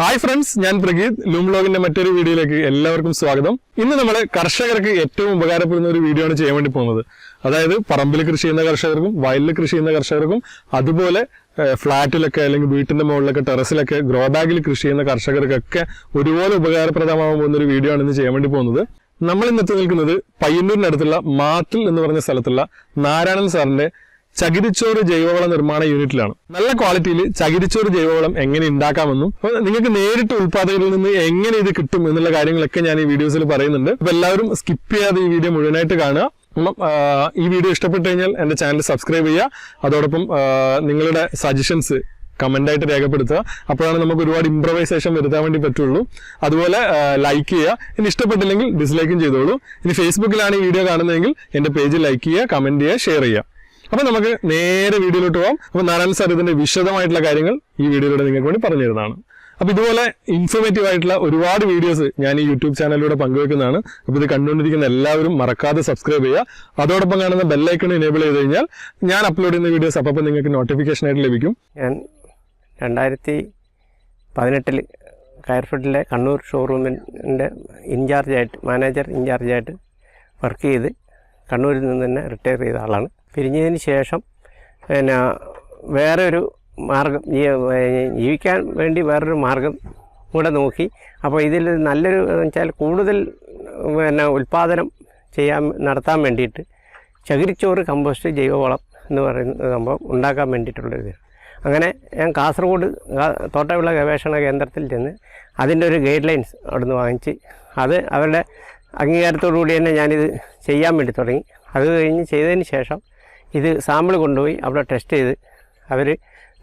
Hi friends ഞാൻ പ്രഗീത്. ലൂംബ്ലോഗിന്റെ മറ്റൊരു വീഡിയോയിലേക്ക് എല്ലാവർക്കും സ്വാഗതം. ഇന്ന് നമ്മൾ കർഷകർക്ക് ഏറ്റവും ഉപകാരപ്പെടുന്ന ഒരു വീഡിയോ ആണ് ചെയ്യാൻ വേണ്ടി പോകുന്നത്. അതായത് പറമ്പിൽ കൃഷി ചെയ്യുന്ന കർഷകർക്കും വയലിൽ കൃഷി ചെയ്യുന്ന കർഷകർക്കും അതുപോലെ ഫ്ളാറ്റിലൊക്കെ അല്ലെങ്കിൽ വീട്ടിന്റെ മുകളിലൊക്കെ ടെറസിലൊക്കെ ഗ്രോ ബാഗിൽ കൃഷി ചെയ്യുന്ന കർഷകർക്കൊക്കെ ഒരുപോലെ ഉപകാരപ്രദമാകാൻ പോകുന്ന ഒരു വീഡിയോ ആണ് ഇന്ന് ചെയ്യാൻ വേണ്ടി പോകുന്നത്. നമ്മൾ ഇന്ന് എത്തി നിൽക്കുന്നത് പയ്യന്നൂരിനടുത്തുള്ള മാട്ടിൽ എന്ന് പറഞ്ഞ സ്ഥലത്തുള്ള നാരായണൻ സാറിന്റെ ചകിരിച്ചോറ് ജൈവവള നിർമ്മാണ യൂണിറ്റിലാണ്. നല്ല ക്വാളിറ്റിയിൽ ചകിരിച്ചോറ് ജൈവവളം എങ്ങനെ ഉണ്ടാക്കാമെന്നും നിങ്ങൾക്ക് നേരിട്ട് ഉൽപാദകരിൽ നിന്ന് എങ്ങനെ ഇത് കിട്ടും എന്നുള്ള കാര്യങ്ങളൊക്കെ ഞാൻ ഈ വീഡിയോസിൽ പറയുന്നുണ്ട്. അപ്പൊ എല്ലാവരും സ്കിപ്പ് ചെയ്യാതെ ഈ വീഡിയോ മുഴുവനായിട്ട് കാണുക. ഈ വീഡിയോ ഇഷ്ടപ്പെട്ടു കഴിഞ്ഞാൽ എന്റെ ചാനൽ സബ്സ്ക്രൈബ് ചെയ്യുക. അതോടൊപ്പം നിങ്ങളുടെ സജഷൻസ് കമന്റ് ആയിട്ട് രേഖപ്പെടുത്തുക. അപ്പോഴാണ് നമുക്ക് ഒരുപാട് ഇംപ്രവൈസേഷൻ വരുത്താൻ വേണ്ടി പറ്റുള്ളൂ. അതുപോലെ ലൈക്ക് ചെയ്യുക. ഇനി ഇഷ്ടപ്പെട്ടില്ലെങ്കിൽ ഡിസ്ലൈക്കും ചെയ്തോളൂ. ഇനി ഫേസ്ബുക്കിലാണ് ഈ വീഡിയോ കാണുന്നതെങ്കിൽ എന്റെ പേജ് ലൈക്ക് ചെയ്യുക കമന്റ് ചെയ്യുക ഷെയർ ചെയ്യുക. അപ്പൊ നമുക്ക് നേരെ വീഡിയോയിലോട്ട് പോകാം അപ്പൊ നാരായണ സാർ ഇതിന്റെ വിശദമായിട്ടുള്ള കാര്യങ്ങൾ ഈ വീഡിയോയിലൂടെ നിങ്ങൾക്ക് വേണ്ടി പറഞ്ഞു തരുന്നതാണ്. അപ്പൊ ഇതുപോലെ ഇൻഫോർമേറ്റീവ് ആയിട്ടുള്ള ഒരുപാട് വീഡിയോസ് ഞാൻ ഈ യൂട്യൂബ് ചാനലിലൂടെ പങ്കുവെക്കുന്നതാണ്. അപ്പൊ ഇത് കണ്ടുകൊണ്ടിരിക്കുന്ന എല്ലാവരും മറക്കാതെ സബ്സ്ക്രൈബ് ചെയ്യുക. അതോടൊപ്പം കാണുന്ന ബെല്ലൈക്കൺ എനേബിൾ ചെയ്ത് കഴിഞ്ഞാൽ ഞാൻ അപ്ലോഡ് ചെയ്യുന്ന വീഡിയോസ് അപ്പം നിങ്ങൾക്ക് നോട്ടിഫിക്കേഷൻ ആയിട്ട് ലഭിക്കും. ഞാൻ രണ്ടായിരത്തി പതിനെട്ടിൽ കയർഫെഡിലെ കണ്ണൂർ ഷോറൂമിന്റെ ഇൻചാർജായിട്ട് മാനേജർ ഇൻചാർജായിട്ട് വർക്ക് ചെയ്ത് കണ്ണൂരിൽ നിന്ന് തന്നെ റിട്ടയർ ചെയ്ത ആളാണ്. പിരിഞ്ഞതിന് ശേഷം പിന്നെ വേറെ ഒരു മാർഗം ജീവിക്കാൻ വേണ്ടി വേറൊരു മാർഗം കൂടെ നോക്കി. അപ്പോൾ ഇതിൽ നല്ലൊരു വെച്ചാൽ കൂടുതൽ പിന്നെ ഉൽപ്പാദനം ചെയ്യാൻ നടത്താൻ വേണ്ടിയിട്ട് ചകിരിച്ചോറ് കമ്പോസ്റ്റ് ജൈവവളം എന്ന് പറയുന്ന സംഭവം ഉണ്ടാക്കാൻ വേണ്ടിയിട്ടുള്ളൊരു അങ്ങനെ ഞാൻ കാസർഗോഡ് തോട്ടവിള ഗവേഷണ കേന്ദ്രത്തിൽ ചെന്ന് അതിന്റെ ഒരു ഗൈഡ് ലൈൻസ് അവിടുന്ന് വാങ്ങിച്ച് അത് അവരുടെ അംഗീകാരത്തോടു കൂടി തന്നെ ഞാനിത് ചെയ്യാൻ വേണ്ടി തുടങ്ങി. അത് കഴിഞ്ഞ് ചെയ്തതിന് ശേഷം ഇത് സാമ്പിൾ കൊണ്ടുപോയി അവിടെ ടെസ്റ്റ് ചെയ്ത് അവർ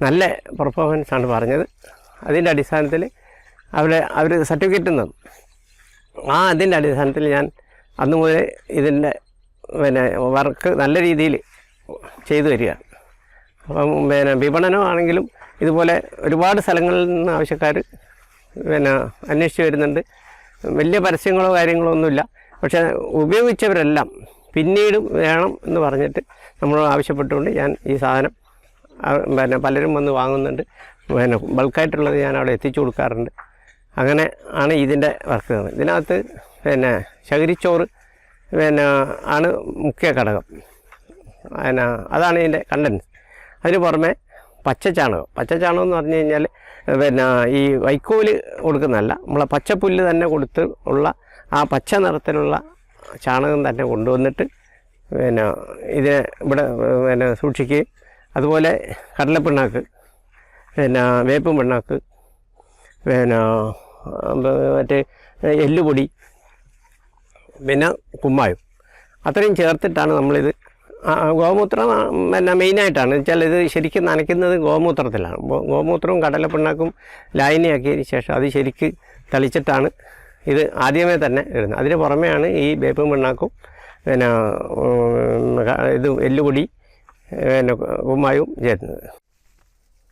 നല്ല പെർഫോമൻസ് ആണ് പറഞ്ഞത്. അതിന്റെ അടിസ്ഥാനത്തിൽ അവിടെ അവർ സർട്ടിഫിക്കറ്റ് തന്നു. ആ അതിന്റെ അടിസ്ഥാനത്തിൽ ഞാൻ അന്ന് മുതൽ ഇതിന്റെ പിന്നെ വർക്ക് നല്ല രീതിയിൽ ചെയ്തു വരിക അപ്പം പിന്നെ വിപണനമാണെങ്കിലും ഇതുപോലെ ഒരുപാട് സ്ഥലങ്ങളിൽ നിന്ന് ആവശ്യക്കാർ പിന്നെ അന്വേഷിച്ച് വരുന്നുണ്ട്. വലിയ പരസ്യങ്ങളോ കാര്യങ്ങളോ ഒന്നുമില്ല. പക്ഷേ ഉപയോഗിച്ചവരെല്ലാം പിന്നീടും വേണം എന്ന് പറഞ്ഞിട്ട് നമ്മൾ ആവശ്യപ്പെട്ടുകൊണ്ട് ഞാൻ ഈ സാധനം പിന്നെ പലരും വന്ന് വാങ്ങുന്നുണ്ട്. പിന്നെ ബൾക്കായിട്ടുള്ളത് ഞാൻ അവിടെ എത്തിച്ചു കൊടുക്കാറുണ്ട്. അങ്ങനെ ആണ് ഇതിന്റെ വർക്ക്. ഇതിനകത്ത് പിന്നെ ശകരിച്ചോറ് പിന്നെ ആണ് മുഖ്യ ഘടകം. പിന്നെ അതാണ് ഇതിന്റെ കണ്ടൻസ് അതിന് പുറമെ പച്ചച്ചാണകം. പച്ചച്ചാണകം എന്ന് പറഞ്ഞു കഴിഞ്ഞാൽ പിന്നെ ഈ വൈക്കോൽ കൊടുക്കുന്നതല്ല നമ്മളെ പച്ചപ്പുല്ല് തന്നെ കൊടുത്ത് ഉള്ള ആ പച്ച നിറത്തിലുള്ള ചാണകം തന്നെ കൊണ്ടുവന്നിട്ട് പിന്നെ ഇതിനെ ഇവിടെ പിന്നെ സൂക്ഷിക്കുകയും അതുപോലെ കടലപ്പിണ്ണാക്ക് പിന്നെ വേപ്പും പിണ്ണാക്ക് പിന്നെ മറ്റേ എല്ലുപൊടി പിന്നെ കുമ്മായം. അത്രയും ചേർത്തിട്ടാണ് നമ്മളിത് ഗോമൂത്രം പിന്നെ മെയിനായിട്ടാണ്. വെച്ചാൽ ഇത് ശരിക്കും നനയ്ക്കുന്നത് ഗോമൂത്രത്തിലാണ്. ഗോമൂത്രവും കടലപ്പിണ്ണാക്കും ലായനിയാക്കിയതിന് ശേഷം അത് ശരിക്ക് തളിച്ചിട്ടാണ് ഇത് ആദ്യമേ തന്നെ ഇടുന്നത്. അതിന് പുറമെയാണ് ഈ വേപ്പും പിണ്ണാക്കും പിന്നെ ഇത് എല്ലുപൊടി പിന്നെ കുമ്മായും ചേരുന്നത്.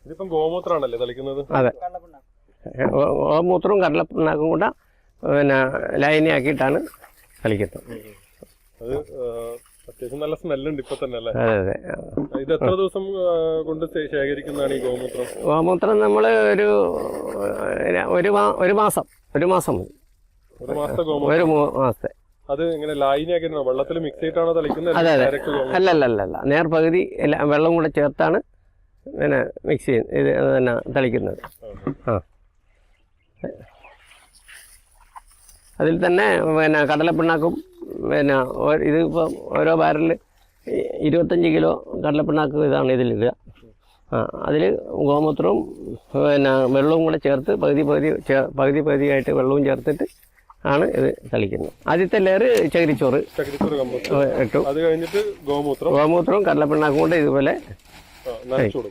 ഇതിപ്പം ഗോമൂത്രമാണല്ലേ തളിക്കുന്നത്? അതെ. ഗോമൂത്രവും കടലപ്പിണ്ണാക്കും കൂടെ പിന്നെ ലൈനിയാക്കിയിട്ടാണ് തളിക്കുന്നത്. അത് അത്യാവശ്യം നല്ല സ്മെല്ലുണ്ട് ഇപ്പൊ തന്നെ അല്ലേ? അതെ അതെ. ഇത് എത്ര ദിവസം കൊണ്ട് ശേഖരിക്കുന്നതാണ് ഈ ഗോമൂത്രം? ഗോമൂത്രം നമ്മൾ ഒരു ഒരു മാ- ഒരു മാസം ഒരു മാസം മതി ഒരു മാസത്തെ ഗോമൂത്രം? ഒരു മൂ- മാസത്തെ. അത് ഇങ്ങനെ ലായിനിയാക്കിയാണോ വെള്ളത്തിൽ മിക്സ് ചെയ്തിട്ടാണോ തളിക്കുന്നത്? അതെ അതെ. direct ഗോമൂത്രം? അല്ല അല്ല അല്ല അല്ല. നേർപകുതി എല്ലാം വെള്ളം കൂടെ ചേർത്താണ് പിന്നെ മിക്സ് ചെയ്യുന്നത് ഇത് തന്നെ തളിക്കുന്നത്. ആ. അതിൽ തന്നെ പിന്നെ കടലപ്പിണ്ണാക്കും പിന്നെ ഇതിപ്പം ഇത് ഇപ്പം ഓരോ ബാരലിൽ ഇരുപത്തഞ്ച് കിലോ കടലപ്പിണ്ണാക്ക് ഇതാണ് ഇതിലിടുക ആ അതിൽ ഗോമൂത്രവും പിന്നെ വെള്ളവും കൂടെ ചേർത്ത് പകുതി പകുതി ചേ- പകുതി പകുതിയായിട്ട് വെള്ളവും ചേർത്തിട്ട് ആണ് ഇത് തളിക്കുന്നത്. ആദ്യത്തെ ലെയർ ചകിരിച്ചോറ് ഇട്ടു. അത് കഴിഞ്ഞിട്ട് ഗോമൂത്രം. ഗോമൂത്രവും കടലപ്പിണ്ണാക്കും കൂടെ ഇതുപോലെ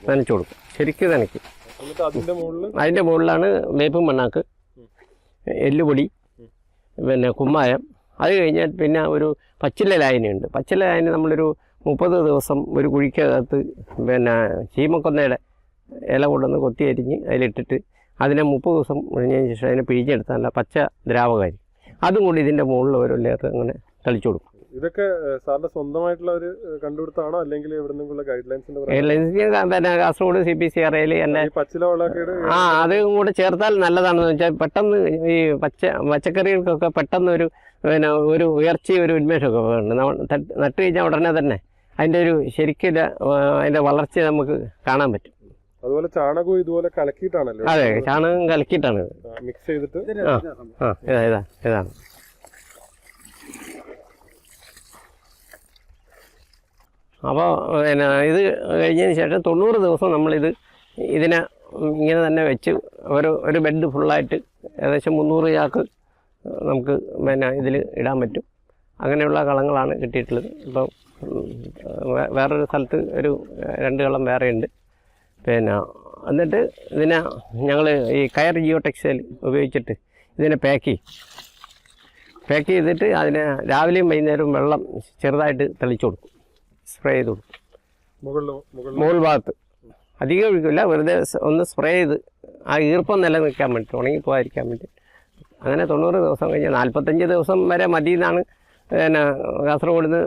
നനച്ചു കൊടുക്കും. ശരിക്കും നനയ്ക്കും. അതിന്റെ മുകളിലാണ് വേപ്പും മണ്ണാക്ക് എല്ലുപൊടി പിന്നെ കുമ്മായം. അത് കഴിഞ്ഞാൽ പിന്നെ ഒരു പച്ചില ലായനിയുണ്ട് പച്ചില ലായനി നമ്മളൊരു മുപ്പത് ദിവസം ഒരു കുഴിക്കകത്ത് പിന്നെ ചീമക്കൊന്നയുടെ ഇല കൊണ്ടുവന്ന് കൊത്തി അരിഞ്ഞ് അതിലിട്ടിട്ട് അതിനെ മുപ്പത് ദിവസം കഴിഞ്ഞതിന് ശേഷം അതിനെ പിഴിഞ്ഞെടുത്താൽ പച്ച ദ്രാവകാരി അതും കൂടി ഇതിന്റെ മുകളിൽ ഓരോ ലെയർ അങ്ങനെ തളിച്ചു കൊടുക്കും. ഇതൊക്കെ സാറിന്റെ സ്വന്തമായിട്ടുള്ള ഒരു ഏഹ്, കണ്ടുപിടുത്തമാണോ? അല്ലെങ്കിൽ എവിടെ ഗൈഡ് ലൈൻസിന്റെ പിന്നെ കാസർഗോഡ് സി പി സി ആർഐയിൽ വെള്ളമൊക്കെ ആ അത് കൂടെ ചേർത്താൽ നല്ലതാണെന്ന് വെച്ചാൽ പെട്ടെന്ന് ഈ പച്ച പച്ചക്കറികൾക്കൊക്കെ പെട്ടെന്ന് ഒരു പിന്നെ ഒരു ഉയർച്ചയും ഒരു ഉന്മേഷമൊക്കെ ഉണ്ട് നട്ട് കഴിഞ്ഞാൽ ഉടനെ തന്നെ അതിന്റെ ഒരു ശരിക്കും അതിന്റെ വളർച്ച നമുക്ക് കാണാൻ പറ്റും. അതുപോലെ ചാണകവും ഇതുപോലെ കലക്കിയിട്ടാണല്ലോ? അതെ ചാണകം കലക്കിയിട്ടാണ്. മിക്സ് ചെയ്തിട്ട്? ആ ആ ഇതാ ഇതാ ഇതാണ്. അപ്പോൾ പിന്നെ ഇത് കഴിഞ്ഞതിന് ശേഷം തൊണ്ണൂറ് ദിവസം നമ്മളിത് ഇതിനെ ഇങ്ങനെ തന്നെ വെച്ച് ഒരു ഒരു ബെഡ് ഫുള്ളായിട്ട് ഏകദേശം മുന്നൂറ് ചാക്ക് നമുക്ക് പിന്നെ ഇതിൽ ഇടാൻ പറ്റും. അങ്ങനെയുള്ള കളങ്ങളാണ് കിട്ടിയിട്ടുള്ളത്. ഇപ്പം വേറൊരു സ്ഥലത്ത് ഒരു രണ്ട് കളം വേറെയുണ്ട് പിന്നെ എന്നിട്ട് ഇതിനെ ഞങ്ങൾ ഈ കയർ ജിയോ ടെക്സ്റ്റൈൽ ഉപയോഗിച്ചിട്ട് ഇതിനെ പാക്ക് ചെയ്യും. പാക്ക് ചെയ്തിട്ട് അതിനെ രാവിലെയും വൈകുന്നേരവും വെള്ളം ചെറുതായിട്ട് തെളിച്ചു കൊടുക്കും. സ്പ്രേ ചെയ്ത്. കൊടുക്കും മുകൾ ഭാഗത്ത്. അധികം ഒഴിക്കില്ല. വെറുതെ ഒന്ന് സ്പ്രേ ചെയ്ത് ആ ഈർപ്പം നിലനിൽക്കാൻ വേണ്ടി ഉണങ്ങി പോകാതിരിക്കാൻ വേണ്ടി. അങ്ങനെ തൊണ്ണൂറ് ദിവസം കഴിഞ്ഞ് നാൽപ്പത്തഞ്ച് ദിവസം വരെ മതി എന്നാണ് പിന്നെ കാസർഗോഡ് നിന്ന്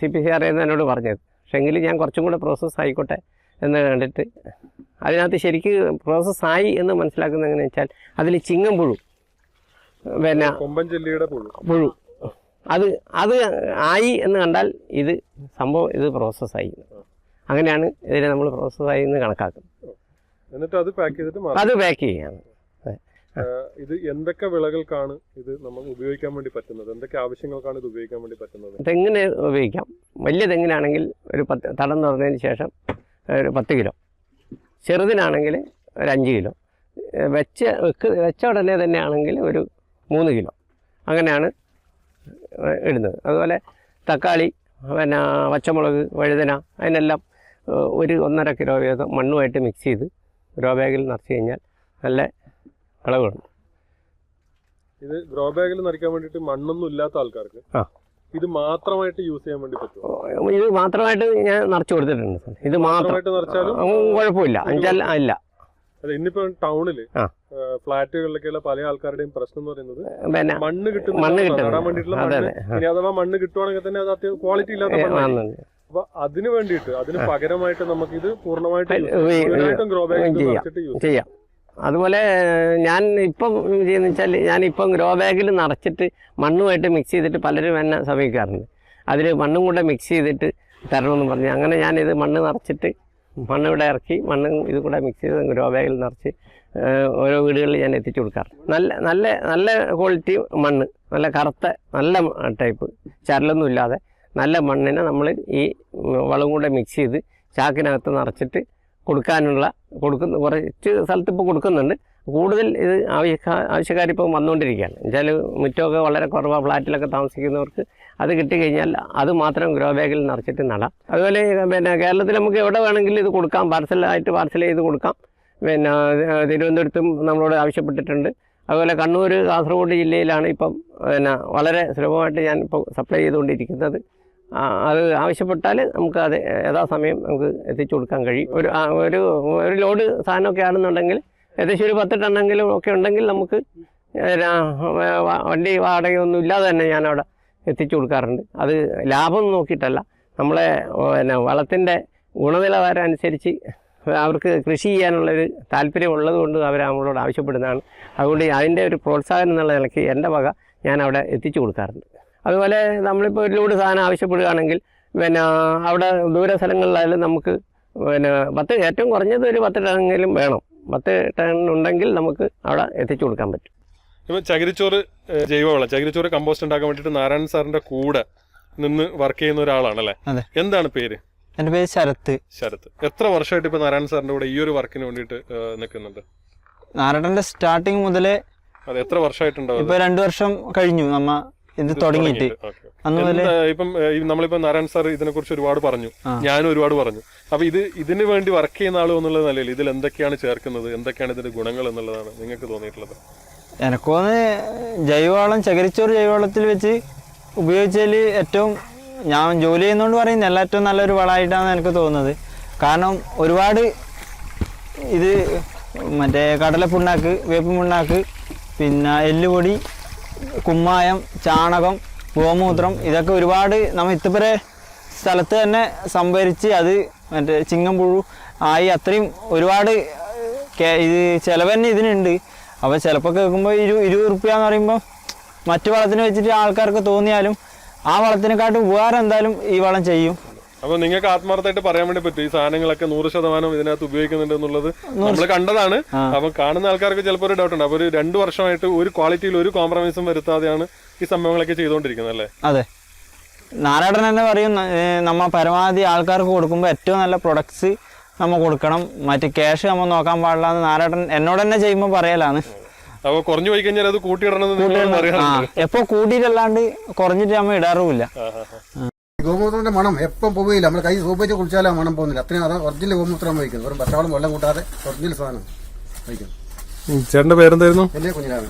സി പി സി ആർ എന്ന് എന്നോട് പറഞ്ഞത്. പക്ഷേ എങ്കിലും ഞാൻ കുറച്ചും കൂടെ പ്രോസസ്സ് ആയിക്കോട്ടെ എന്ന് കണ്ടിട്ട് അതിനകത്ത് ശരിക്ക് പ്രോസസ്സായി എന്ന് മനസ്സിലാക്കുന്നത് എങ്ങനെയാണെന്ന് വെച്ചാൽ അതിൽ ചിങ്ങം പുഴു. പിന്നെ പുഴു. അത് അത് ആയി എന്ന് കണ്ടാൽ ഇത് സംഭവം ഇത് പ്രോസസ്സായി അങ്ങനെയാണ് ഇതിനെ നമ്മൾ പ്രോസസ്സായി എന്ന് കണക്കാക്കുന്നത്. എന്നിട്ട് അത് പാക്ക് ചെയ്തിട്ട് അത് പാക്ക് ചെയ്യാണ് ഇത് എന്തൊക്കെ വിളകൾക്കാണ് ഇത് നമുക്ക് ഉപയോഗിക്കാൻ വേണ്ടി പറ്റുന്നത്? എന്തൊക്കെ ആവശ്യങ്ങൾക്കാണ് ഇത് ഉപയോഗിക്കാൻ വേണ്ടി പറ്റുന്നത്? തെങ്ങിന് ഉപയോഗിക്കാം. വലിയ തെങ്ങിനാണെങ്കിൽ ഒരു പത്ത് തടം തുറന്നതിന് ശേഷം ഒരു പത്ത് കിലോ. ചെറുതിനാണെങ്കിൽ ഒരു അഞ്ച് കിലോ. വെച്ച് വെച്ച വെക്ക് വെച്ച ഉടനെ തന്നെ ആണെങ്കിൽ ഒരു മൂന്ന് കിലോ. അങ്ങനെയാണ് ഇടുന്നത്. അതുപോലെ തക്കാളി പിന്നെ പച്ചമുളക് വഴുതന അതിനെല്ലാം ഒരു ഒന്നര കിലോ വീതം മണ്ണുമായിട്ട് മിക്സ് ചെയ്ത് ഗ്രോ ബാഗിൽ നിറച്ച് കഴിഞ്ഞാൽ നല്ല വിളവുണ്ട് ഇത് ഗ്രോ ബാഗിൽ നിറയ്ക്കാൻ വേണ്ടിയിട്ട് മണ്ണൊന്നും ഇല്ലാത്ത ആൾക്കാർക്ക് ആ. ഇത് മാത്രമായിട്ട് യൂസ് ചെയ്യാൻ വേണ്ടി പറ്റുമോ ഇത് മാത്രമായിട്ട് ഞാൻ നിറച്ച് കൊടുത്തിട്ടുണ്ട്. ഇത് മാത്രം. മാത്രമായിട്ട് നിറച്ചാലും കുഴപ്പമില്ല. അഞ്ചല്ല ആ, ഇല്ല അതെ ഇന്നിപ്പോ ടൗണിൽ ഫ്ളാറ്റുകളിലൊക്കെയുള്ള പല ആൾക്കാരുടെയും പ്രശ്നം എന്ന് പറയുന്നത് മണ്ണ് കിട്ടുന്ന മണ്ണ് കിട്ടാൻ നടാൻ വേണ്ടിയിട്ടുള്ള മണ്ണ്. ഇനി അഥവാ മണ്ണ് കിട്ടുവാണെങ്കിൽ തന്നെ അത് അത്യാവശ്യം ക്വാളിറ്റി ഇല്ലാത്ത മണ്ണാണ്. അപ്പൊ അതിന് വേണ്ടിയിട്ട് അതിന് പകരമായിട്ട് നമുക്ക് ഇത് പൂർണമായിട്ട് ഗ്രോ ബാഗ് ചെയ്യാം. അതുപോലെ ഞാൻ ഇപ്പം ചെയ്യുന്ന വെച്ചാൽ ഞാനിപ്പം ഗ്രോ ബാഗിൽ നിറച്ചിട്ട് മണ്ണുമായിട്ട് മിക്സ് ചെയ്തിട്ട് പലരും എന്നെ സമീപിക്കാറുണ്ട്. അതിൽ മണ്ണും കൂടെ മിക്സ് ചെയ്തിട്ട് തരണമെന്ന് പറഞ്ഞു. അങ്ങനെ ഞാനിത് മണ്ണ് നിറച്ചിട്ട് മണ്ണ് ഇവിടെ ഇറക്കി മണ്ണും ഇതും കൂടെ മിക്സ് ചെയ്ത് ഗ്രോ ബാഗിൽ നിറച്ച് ഓരോ വീടുകളിൽ ഞാൻ എത്തിച്ചു കൊടുക്കാറ്. നല്ല നല്ല നല്ല ക്വാളിറ്റി മണ്ണ് നല്ല കറുത്ത നല്ല ടൈപ്പ് ചരലൊന്നും ഇല്ലാതെ നല്ല മണ്ണിനെ നമ്മൾ ഈ വളം കൂടെ മിക്സ് ചെയ്ത് ചാക്കിനകത്ത് നിറച്ചിട്ട് കൊടുക്കാനുള്ള കൊടുക്കുന്ന കുറച്ച് സ്ഥലത്ത് ഇപ്പോൾ കൊടുക്കുന്നുണ്ട്. കൂടുതൽ ഇത് ആവശ്യക്കാർ ആവശ്യക്കാരിപ്പോൾ വന്നുകൊണ്ടിരിക്കുകയാണ്. എന്നുവെച്ചാൽ മുറ്റമൊക്കെ വളരെ കുറവാണ് ഫ്ലാറ്റിലൊക്കെ താമസിക്കുന്നവർക്ക് അത് കിട്ടിക്കഴിഞ്ഞാൽ അത് മാത്രം ഗ്രോ ബാഗിൽ നിറച്ചിട്ട് നടാം. അതുപോലെ പിന്നെ കേരളത്തിൽ നമുക്ക് എവിടെ വേണമെങ്കിലും ഇത് കൊടുക്കാം. പാർസലായിട്ട് പാർസൽ ചെയ്ത് കൊടുക്കാം. പിന്നെ തിരുവനന്തപുരത്തും നമ്മളോട് ആവശ്യപ്പെട്ടിട്ടുണ്ട്. അതുപോലെ കണ്ണൂർ കാസർഗോഡ് ജില്ലയിലാണ് ഇപ്പം പിന്നെ വളരെ സുലഭമായിട്ട് ഞാൻ ഇപ്പോൾ സപ്ലൈ ചെയ്തുകൊണ്ടിരിക്കുന്നത്. അത് ആവശ്യപ്പെട്ടാൽ നമുക്ക് അത് യഥാസമയം നമുക്ക് എത്തിച്ചു കൊടുക്കാൻ കഴിയും. ഒരു ഒരു ഒരു ലോഡ് സാധനമൊക്കെ ആണെന്നുണ്ടെങ്കിൽ ഏകദേശം ഒരു പത്ത് ടണ്ണെങ്കിലും ഒക്കെ ഉണ്ടെങ്കിൽ നമുക്ക് വണ്ടി വാടകയൊന്നും ഇല്ലാതെ തന്നെ ഞാനവിടെ എത്തിച്ചു കൊടുക്കാറുണ്ട്. അത് ലാഭം നോക്കിയിട്ടല്ല. നമ്മളെ പിന്നെ വളത്തിന്റെ ഗുണനിലവാരം അനുസരിച്ച് അവർക്ക് കൃഷി ചെയ്യാനുള്ളൊരു താല്പര്യം ഉള്ളത് കൊണ്ട് അവർ നമ്മളോട് ആവശ്യപ്പെടുന്നതാണ്. അതുകൊണ്ട് അതിന്റെ ഒരു പ്രോത്സാഹനം എന്നുള്ള നിലയ്ക്ക് എന്റെ വക ഞാൻ അവിടെ എത്തിച്ചു കൊടുക്കാറുണ്ട്. അതുപോലെ നമ്മളിപ്പോൾ ഒരു ലോഡ് സാധനം ആവശ്യപ്പെടുകയാണെങ്കിൽ പിന്നെ അവിടെ ദൂര സ്ഥലങ്ങളിലായാലും നമുക്ക് പിന്നെ പത്ത് ഏറ്റവും കുറഞ്ഞത് ഒരു പത്ത് ടണ്ണെങ്കിലും വേണം. പത്ത് ടൺ ഉണ്ടെങ്കിൽ നമുക്ക് അവിടെ എത്തിച്ചു കൊടുക്കാൻ പറ്റും. ഇപ്പം ചകിരിച്ചോറ് ജൈവവളം ചകിരിച്ചോറ് കമ്പോസ്റ്റ് ഉണ്ടാക്കാൻ വേണ്ടിയിട്ട് നാരായണൻ സാറിന്റെ കൂടെ നിന്ന് വർക്ക് ചെയ്യുന്ന ഒരാളാണല്ലേ? അതെ. എന്താണ് പേര്? എന്റെ പേര് ശരത്ത്. ശരത്ത്. എത്ര വർഷമായിട്ട് ഇപ്പൊ നാരായണൻ സാറിന്റെ കൂടെ ഈ ഒരു വർക്കിന് വേണ്ടിയിട്ട് നിൽക്കുന്നുണ്ട്? നാരായണന്റെ സ്റ്റാർട്ടിങ് മുതലേ അതെ എത്ര വർഷമായിട്ടുണ്ടാവും ഇപ്പൊ രണ്ടു വർഷം കഴിഞ്ഞു. നമ്മ ഇത് തുടങ്ങിയിട്ട്. അന്ന് എന്താ ഇപ്പം നമ്മളിപ്പോ നാരായണൻ സാർ ഇതിനെ കുറിച്ച് ഒരുപാട് പറഞ്ഞു. ഞാനും ഒരുപാട് പറഞ്ഞു. അപ്പൊ ഇത് ഇതിന് വേണ്ടി വർക്ക് ചെയ്യുന്ന ആളോ എന്നുള്ള നിലയിൽ ഇതിൽ എന്തൊക്കെയാണ് ചേർക്കുന്നത്? എന്തൊക്കെയാണ് ഇതിന്റെ ഗുണങ്ങൾ എന്നുള്ളതാണ് നിങ്ങൾക്ക് തോന്നിയിട്ടുള്ളത്? എനക്കോന്ന് ജൈവവളം ചകരിച്ചോറ് ജൈവവളത്തിൽ വെച്ച് ഉപയോഗിച്ചാൽ ഏറ്റവും ഞാൻ ജോലി ചെയ്യുന്നതുകൊണ്ട് പറയുന്നില്ല ഏറ്റവും നല്ലൊരു വളമായിട്ടാണ് എനിക്ക് തോന്നുന്നത്. കാരണം ഒരുപാട് ഇത് മറ്റേ കടല പുണ്ണാക്ക് വേപ്പ് പിണ്ണാക്ക് പിന്നെ എല്ലുപൊടി കുമ്മായം ചാണകം ഗോമൂത്രം ഇതൊക്കെ ഒരുപാട് നമ്മൾ ഇത്തപ്പരെ സ്ഥലത്ത് തന്നെ സംഭരിച്ച് അത് മറ്റേ ചിങ്ങംപുഴു ആയി അത്രയും ഒരുപാട് ഇത് ചിലവ് തന്നെ ഇതിനുണ്ട്. അപ്പോൾ ചിലപ്പോൾ കേൾക്കുമ്പോൾ ഇരു ഇരുപത് റുപ്യ എന്ന് പറയുമ്പോൾ മറ്റു വളത്തിന് വെച്ചിട്ട് ആൾക്കാർക്ക് തോന്നിയാലും ആ വളത്തിനെക്കാട്ടും ഉപകാരം എന്തായാലും ഈ വളം ചെയ്യും. അപ്പൊ നിങ്ങൾക്ക് ആത്മാർത്ഥമായിട്ട് പറയാൻ വേണ്ടി പറ്റും. ഈ സാധനങ്ങളൊക്കെ നൂറ് ശതമാനം ഇതിനകത്ത് ഉപയോഗിക്കുന്നുണ്ട് എന്നുള്ളത് നമ്മൾ കണ്ടതാണ്. അപ്പൊ കാണുന്ന ആൾക്കാർക്ക് ചിലപ്പോൾ ഒരു ഡൗട്ട് ഉണ്ട്. അപ്പൊ ഒരു രണ്ടു വർഷമായിട്ട് ഒരു ക്വാളിറ്റിയിൽ ഒരു കോംപ്രമൈസും വരുത്താതെയാണ് ഈ സംഭവങ്ങളൊക്കെ ചെയ്തുകൊണ്ടിരിക്കുന്നത് അല്ലേ? അതെ. നാരായണൻ എന്ന് പറയും നമ്മ പരമാവധി ആൾക്കാർക്ക് കൊടുക്കുമ്പോൾ ഏറ്റവും നല്ല പ്രൊഡക്ട്സ് നമ്മൾ കൊടുക്കണം. മറ്റേ ക്യാഷ് നമ്മൾ നോക്കാൻ പാടില്ല എന്ന് നാരായണൻ എന്നോട് തന്നെ ചെയ്യുമ്പോൾ പറയലാണ്. അപ്പൊ കുറഞ്ഞു പോയി കഴിഞ്ഞാൽ അത് കൂട്ടിയിടണമെന്ന് എപ്പോ കൂട്ടിയിട്ടല്ലാണ്ട് കുറഞ്ഞിട്ട് നമ്മൾ ഇടാറുമില്ല. ഗോമൂത്രത്തിന്റെ മണം എപ്പം പോവുകയില്ല. നമ്മൾ കൈ സൂപ്പിച്ച് കുളിച്ചാലും മണം പോകുന്നില്ല അത്രയും അതാ ഒറിജിനൽ ഗോമൂത്രം വഹിക്കുന്നത് വെറും പച്ചവളം വെള്ളം കൂട്ടാതെ ഒറിജിനൽ സാധനം വഹിക്കുന്നു ചേട്ടന്റെ പേരെന്തായിരുന്നു? വലിയ കുഞ്ഞിരാണ്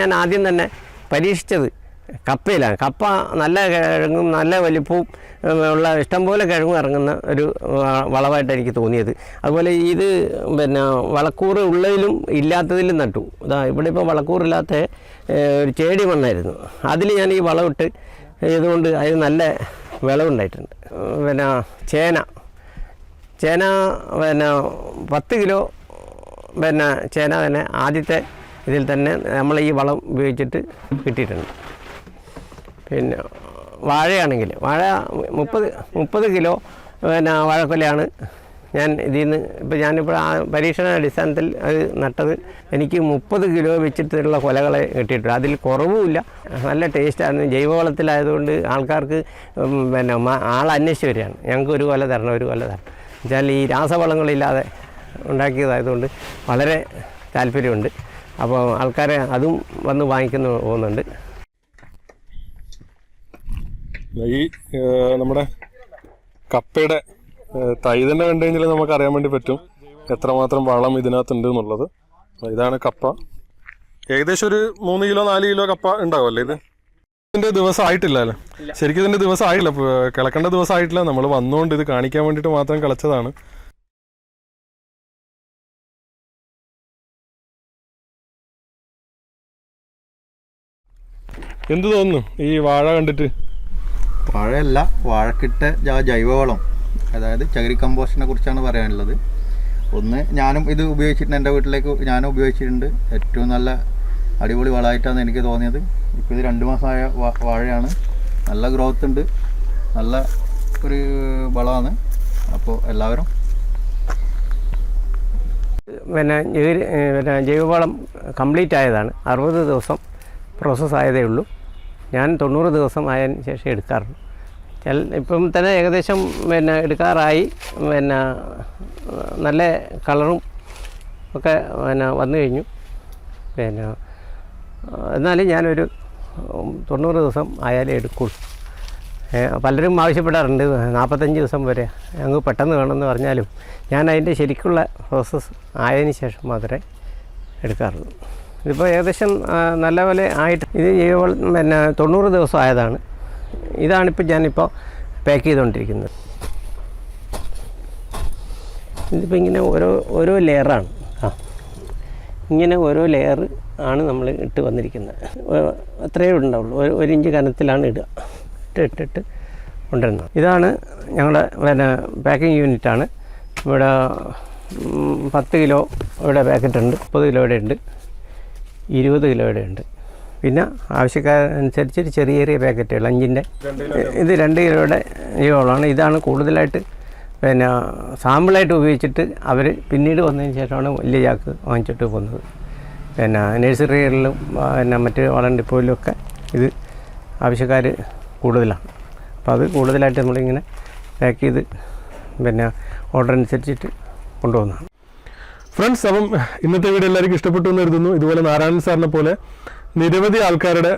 ഞാൻ ആദ്യം തന്നെ പരീക്ഷിച്ചത് കപ്പയിലാണ്. കപ്പ നല്ല കിഴങ്ങും നല്ല വലിപ്പവും ഉള്ള ഇഷ്ടംപോലെ കിഴങ്ങും ഇറങ്ങുന്ന ഒരു വളമായിട്ട് എനിക്ക് തോന്നിയത്. അതുപോലെ ഇത് പിന്നെ വളക്കൂറ് ഉള്ളതിലും ഇല്ലാത്തതിലും നട്ടു. ഇതാ ഇവിടെ ഇപ്പോൾ വളക്കൂറില്ലാത്ത ഒരു ചേടി മണ്ണായിരുന്നു. അതിൽ ഞാൻ ഈ വളമിട്ട് ഇതുകൊണ്ട് അതിന് നല്ല വിളവുണ്ടായിട്ടുണ്ട്. പിന്നെ ചേന. ചേന പിന്നെ പത്ത് കിലോ പിന്നെ ചേന തന്നെ ആദ്യത്തെ ഇതിൽ തന്നെ നമ്മൾ ഈ വളം ഉപയോഗിച്ചിട്ട് കിട്ടിയിട്ടുണ്ട്. പിന്നെ വാഴയാണെങ്കിൽ വാഴ മുപ്പത് മുപ്പത് കിലോ പിന്നെ വാഴക്കൊലയാണ് ഞാൻ ഇതിൽ നിന്ന് ഇപ്പോൾ ഞാനിപ്പോൾ ആ പരീക്ഷണ അടിസ്ഥാനത്തിൽ അത് നട്ടത് എനിക്ക് മുപ്പത് കിലോ വെച്ചിട്ടുള്ള കൊലകളെ കിട്ടിയിട്ടുണ്ട്. അതിൽ കുറവുമില്ല. നല്ല ടേസ്റ്റായിരുന്നു. ജൈവവളത്തിലായതുകൊണ്ട് ആൾക്കാർക്ക് പിന്നെ ആൾ അന്വേഷിച്ച് വരികയാണ്. ഞങ്ങൾക്ക് ഒരു കൊല തരണം ഒരു കൊല തരണം. എന്നുവെച്ചാൽ ഈ രാസവളങ്ങളില്ലാതെ ഉണ്ടാക്കിയതായതുകൊണ്ട് വളരെ താല്പര്യമുണ്ട്. അപ്പോൾ ആൾക്കാരെ അതും വന്ന് വാങ്ങിക്കുന്നു പോകുന്നുണ്ട്. ഈ നമ്മുടെ കപ്പയുടെ തൈ തന്നെ കണ്ടു കഴിഞ്ഞാൽ നമുക്ക് അറിയാൻ വേണ്ടി പറ്റും എത്രമാത്രം വളം ഇതിനകത്തുണ്ട് എന്നുള്ളത്. ഇതാണ് കപ്പ. ഏകദേശം ഒരു മൂന്ന് കിലോ നാല് കിലോ കപ്പ ഉണ്ടാവുമല്ലേ ഇത്? ഇതിന്റെ ദിവസം ആയിട്ടില്ല അല്ലേ? ശരിക്കും ഇതിന്റെ ദിവസം ആയില്ല കിളക്കേണ്ട ദിവസം ആയിട്ടില്ല. നമ്മൾ വന്നുകൊണ്ട് ഇത് കാണിക്കാൻ വേണ്ടിട്ട് മാത്രം കളിച്ചതാണ്. എന്ത് തോന്നുന്നു? ഈ വാഴ കണ്ടിട്ട്? വാഴയല്ല വാഴക്കിട്ട ജൈവവളം. അതായത് ചകിരി കമ്പോസ്റ്റിനെ കുറിച്ചാണ് പറയാനുള്ളത്. ഒന്ന് ഞാനും ഇത് ഉപയോഗിച്ചിട്ടുണ്ട്. എന്റെ വീട്ടിലേക്ക് ഞാനും ഉപയോഗിച്ചിട്ടുണ്ട്. ഏറ്റവും നല്ല അടിപൊളി വളമായിട്ടാണ് എനിക്ക് തോന്നിയത്. ഇപ്പോൾ ഇത് രണ്ട് മാസമായ വാഴയാണ്. നല്ല ഗ്രോത്ത് ഉണ്ട്. നല്ല ഒരു വളമാണ്. അപ്പോൾ എല്ലാവരും പിന്നെ പിന്നെ ജൈവവളം കംപ്ലീറ്റ് ആയതാണ്. അറുപത് ദിവസം പ്രോസസ്സ് ആയതേ ഉള്ളൂ. ഞാൻ തൊണ്ണൂറ് ദിവസം ആയതിന് ശേഷം എടുക്കാറുള്ളൂ ചില ഇപ്പം തന്നെ ഏകദേശം പിന്നെ എടുക്കാറായി. പിന്നെ നല്ല കളറും ഒക്കെ പിന്നെ വന്നു കഴിഞ്ഞു. പിന്നെ എന്നാലും ഞാനൊരു തൊണ്ണൂറ് ദിവസം ആയാലേ എടുക്കുള്ളൂ. പലരും ആവശ്യപ്പെടാറുണ്ട്. നാൽപ്പത്തഞ്ച് ദിവസം വരെ ഞങ്ങൾക്ക് പെട്ടെന്ന് വേണമെന്ന് പറഞ്ഞാലും ഞാൻ അതിന്റെ ശരിക്കുള്ള പ്രോസസ്സ് ആയതിനു ശേഷം മാത്രമേ എടുക്കാറുള്ളൂ. ഇതിപ്പോൾ ഏകദേശം നല്ല പോലെ ആയിട്ട് ഇത് പിന്നെ തൊണ്ണൂറ് ദിവസം ആയതാണ്. ഇതാണിപ്പോൾ ഞാനിപ്പോൾ പാക്ക് ചെയ്തുകൊണ്ടിരിക്കുന്നത് ഇതിപ്പോൾ ഇങ്ങനെ ഓരോ ഓരോ ലെയറാണ് ആ. ഇങ്ങനെ ഓരോ ലെയർ ആണ് നമ്മൾ ഇട്ട് വന്നിരിക്കുന്നത്. അത്രയേ ഉണ്ടാവുള്ളൂ. ഒരു ഇഞ്ച് കനത്തിലാണ് ഇടുക. ഇട്ട് ഇട്ടിട്ട് കൊണ്ടുവരുന്നത്. ഇതാണ് ഞങ്ങളുടെ പിന്നെ പാക്കിംഗ് യൂണിറ്റാണ് ഇവിടെ പത്ത് കിലോ ഇവിടെ പാക്കറ്റ് ഉണ്ട്. മുപ്പത് കിലോയുടെ ഉണ്ട്. ഇരുപത് കിലോയുടെ ഉണ്ട്. പിന്നെ ആവശ്യക്കാരനുസരിച്ച് ചെറിയ ചെറിയ പാക്കറ്റുകൾ അഞ്ചിന്റെ ഇത് രണ്ട് കിലോയുടെ ഇളമാണ് ഇതാണ് കൂടുതലായിട്ട് പിന്നെ സാമ്പിളായിട്ട് ഉപയോഗിച്ചിട്ട് അവർ പിന്നീട് വന്നതിന് ശേഷമാണ് വലിയ ചാക്ക് വാങ്ങിച്ചിട്ട് പോകുന്നത്. പിന്നെ നഴ്സറികളിലും പിന്നെ മറ്റ് വളം ഡിപ്പോയിലും ഒക്കെ ഇത് ആവശ്യക്കാർ കൂടുതലാണ്. അപ്പോൾ അത് കൂടുതലായിട്ട് നമ്മളിങ്ങനെ പാക്ക് ചെയ്ത് പിന്നെ ഓർഡർ അനുസരിച്ചിട്ട് കൊണ്ടുപോകുന്നതാണ് ഫ്രണ്ട്സ് അപ്പം ഇന്നത്തെ വീഡിയോ എല്ലാവർക്കും ഇഷ്ടപ്പെട്ടു എന്ന് കരുതുന്നു. ഇതുപോലെ നാരായണൻ സാറിനെ പോലെ നിരവധി ആൾക്കാരുടെ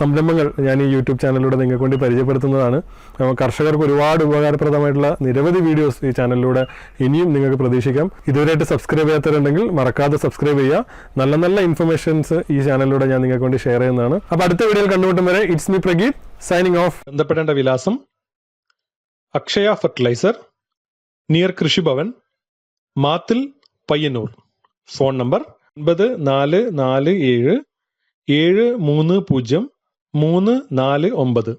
സംരംഭങ്ങൾ ഞാൻ ഈ യൂട്യൂബ് ചാനലിലൂടെ നിങ്ങൾക്ക് വേണ്ടി പരിചയപ്പെടുത്തുന്നതാണ്. കർഷകർക്ക് ഒരുപാട് ഉപകാരപ്രദമായിട്ടുള്ള നിരവധി വീഡിയോസ് ഈ ചാനലിലൂടെ ഇനിയും നിങ്ങൾക്ക് പ്രതീക്ഷിക്കാം. ഇതുവരെയായിട്ട് സബ്സ്ക്രൈബ് ചെയ്യാത്തവരുണ്ടെങ്കിൽ മറക്കാതെ സബ്സ്ക്രൈബ് ചെയ്യുക. നല്ല നല്ല ഇൻഫർമേഷൻസ് ഈ ചാനലിലൂടെ ഞാൻ നിങ്ങൾക്ക് വേണ്ടി ഷെയർ ചെയ്യുന്നതാണ്. അപ്പോൾ അടുത്ത വീഡിയോയിൽ കണ്ടുമുട്ടും വരെ it's me Prageeth signing off. ബന്ധപ്പെടേണ്ട വിലാസം. Akshaya fertiliser near Krishibhavan Mathil Payyanur. Phone number ഒൻപത് നാല് നാല് ഏഴ് ഏഴ് മൂന്ന് പൂജ്യം മൂന്ന് നാല് ഒമ്പത്.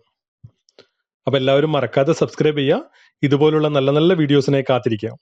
അപ്പം എല്ലാവരും മറക്കാതെ സബ്സ്ക്രൈബ് ചെയ്യുക. ഇതുപോലുള്ള നല്ല നല്ല വീഡിയോസിനെ കാത്തിരിക്കാം